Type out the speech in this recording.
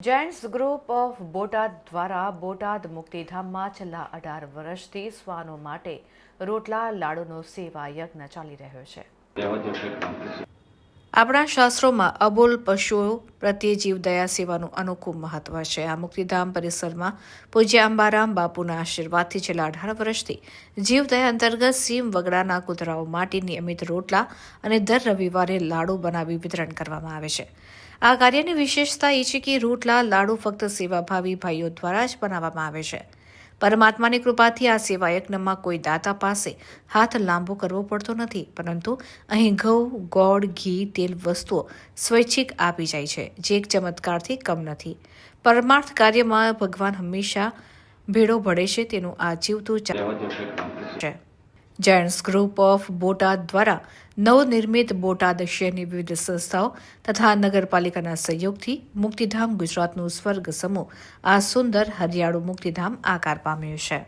Gents group of Botad દ્વારા બોટાદ મુક્તિધામમાં છેલ્લા અઢાર વર્ષથી શ્વાનો માટે રોટલા, લાડુનો સેવા યજ્ઞ ચાલી રહ્યો છે. આપણા શાસ્ત્રોમાં અબોલ પશુઓ પ્રત્યે જીવદયા સેવાનું અનોખું મહત્વ છે. આ મુક્તિધામ પરિસરમાં પૂજ્ય અંબારામ બાપુના આશીર્વાદથી છેલ્લા અઢાર વર્ષથી જીવદયા અંતર્ગત સીમ વગડાના કૂતરાઓ માટે નિયમિત રોટલા અને દર રવિવારે લાડુ બનાવી વિતરણ કરવામાં આવે છે. આ કાર્યની વિશેષતા એ છે કે રોટલા, લાડુ ફક્ત સેવાભાવી ભાઈઓ દ્વારા જ બનાવવામાં આવે છે. પરમાત્માની કૃપાથી આ સેવા યજ્ઞમાં કોઈ દાતા પાસે હાથ લાંબો કરવો પડતો નથી પરંતુ અહીં ઘઉં ગોળ ઘી તેલ વસ્તુઓ સ્વૈચ્છિક આપી જાય છે જે એક ચમત્કારથી કમ નથી. પરમાર્થ કાર્યમાં ભગવાન હંમેશા ભેળો ભળે છે તેનું આ જીવતું છે. જેન્ટ્સ ગ્રુપ ઓફ બોટાદ દ્વારા નવનિર્મિત બોટાદ શહેરની વિવિધ સંસ્થાઓ તથા નગરપાલિકાના સહયોગથી મુક્તિધામ ગુજરાતનું સ્વર્ગ સમૂહ આ સુંદર હરિયાળું મુક્તિધામ આકાર પામ્યું છે.